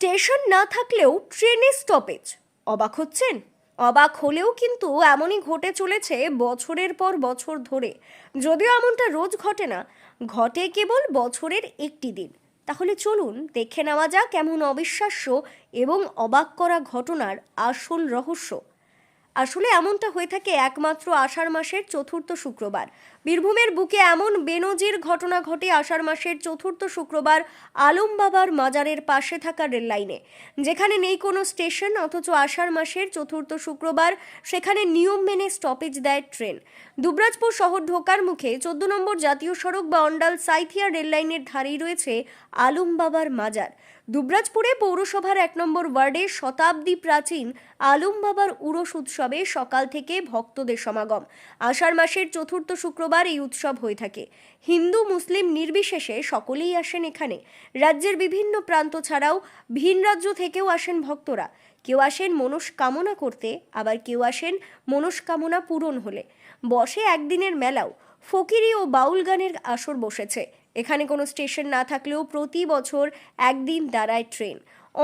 Station না থাকলেও ট্রেনে স্টপেজ অবাক হচ্ছেন? অবাক হলেও কিন্তু এমনই ঘটে চলেছে বছরের পর বছর ধরে। যদিও এমনটা রোজ ঘটে না, ঘটে কেবল বছরের একটি দিন। তাহলে চলুন দেখে নেওয়া যাক এমন অবিশ্বাস্য এবং অবাক করা ঘটনার আসল রহস্য। আসলে এমনটা হয়ে থাকে একমাত্র আষাঢ় মাসের চতুর্থ শুক্রবার। বীরভূমের বুকে এমন বেনজির ঘটনা ঘটে আষাঢ় মাসের চতুর্থ শুক্রবার আলম বাবার মাজারের পাশে থাকা রেল লাইনে। যেখানে নেই কোনো স্টেশন, অথচ আষাঢ় মাসের চতুর্থ শুক্রবার সেখানে নিয়ম মেনে স্টপেজ দেয় ট্রেন। দুবরাজপুর শহর ঢোকার মুখে চোদ্দ নম্বর জাতীয় সড়ক বা অন্ডাল সাইথিয়া রেললাইনের ধারেই রয়েছে আলম বাবার মাজার। দুবরাজপুরে পৌরসভার এক নম্বর ওয়ার্ডে শতাব্দী প্রাচীন আলম বাবার উরস উৎসবে সকাল থেকে ভক্তদের সমাগম। আষাঢ় মাসের চতুর্থ শুক্রবার এই উৎসব হয়ে থাকে। হিন্দু, মুসলিম নির্বিশেষে সকলেই আসেন এখানে। রাজ্যের বিভিন্ন প্রান্ত ছাড়াও ভিন রাজ্য থেকেও আসেন ভক্তরা। কেউ আসেন মনস্কামনা করতে, আবার কেউ আসেন মনস্কামনা পূরণ হলে। বসে একদিনের মেলাও। ফকিরি ও বাউল গানের আসর বসেছে। এখানে কোনো স্টেশন না থাকলেও প্রতি বছর একদিন দাঁড়ায় ট্রেন।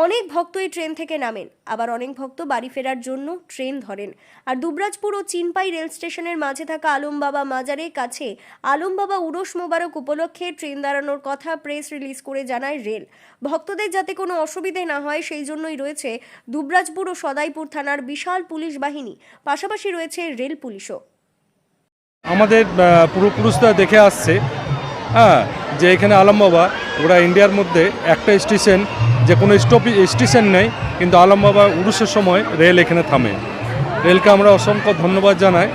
অনেক ভক্ত এই ট্রেন থেকে নামেন, আবার অনেক ভক্ত বাড়ি ফেরার জন্য ট্রেন ধরেন। আর দুবরাজপুর ও চিনপাই রেল স্টেশনের মাঝে থাকা আলম বাবা মাজারের কাছে আলম বাবা উরস মোবারক উপলক্ষে ট্রেন দাঁড়ানোর কথা প্রেস রিলিজ করে জানায় রেল। ভক্তদের যাতে কোনো অসুবিধে না হয়, সেই জন্যই রয়েছে দুবরাজপুর ও সদাইপুর থানার বিশাল পুলিশ বাহিনী, পাশাপাশি রয়েছে রেল পুলিশও। আমাদের পূর্বপুরুষরা দেখে আসছে। হ্যাঁ যে এখানে আলমবাবা, ওরা ইন্ডিয়ার মধ্যে একটা স্টেশন, যে কোনো স্টপি, স্টেশন নেই, কিন্তু আলমবাবা উরুষের সময় রেল এখানে থামে। রেলকে আমরা অসংখ্য ধন্যবাদ জানাই,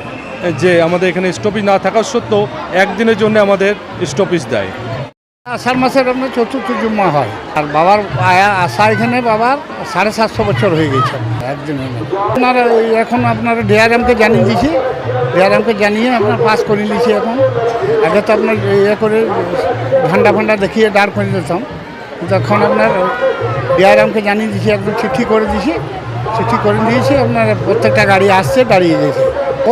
যে আমাদের এখানে স্টপেজ না থাকা সত্ত্বেও একদিনের জন্য আমাদের স্টপেজ দেয়। আষাঢ় মাসের আপনার চতুর্থ জুম্মা হয়। আর বাবার আসা এখানে বাবার সাড়ে সাতশো বছর হয়ে গেছে। একদিন গেছে। আপনার ওই এখন আপনার ডিআরএমকে জানিয়ে দিয়েছি ডিআরএমকে জানিয়ে আপনার পাস করে নিয়েছি এখন। আগে তো আপনার ইয়ে করে ঝান্ডা ফান্ডা দেখিয়ে দাঁড় করে দিতাম। কিন্তু এখন আপনার ডিআরএমকে জানিয়ে দিয়েছি একদম চিঠি করে দিয়েছি চিঠি করে দিয়েছি, আপনার প্রত্যেকটা গাড়ি আসছে, দাঁড়িয়ে ও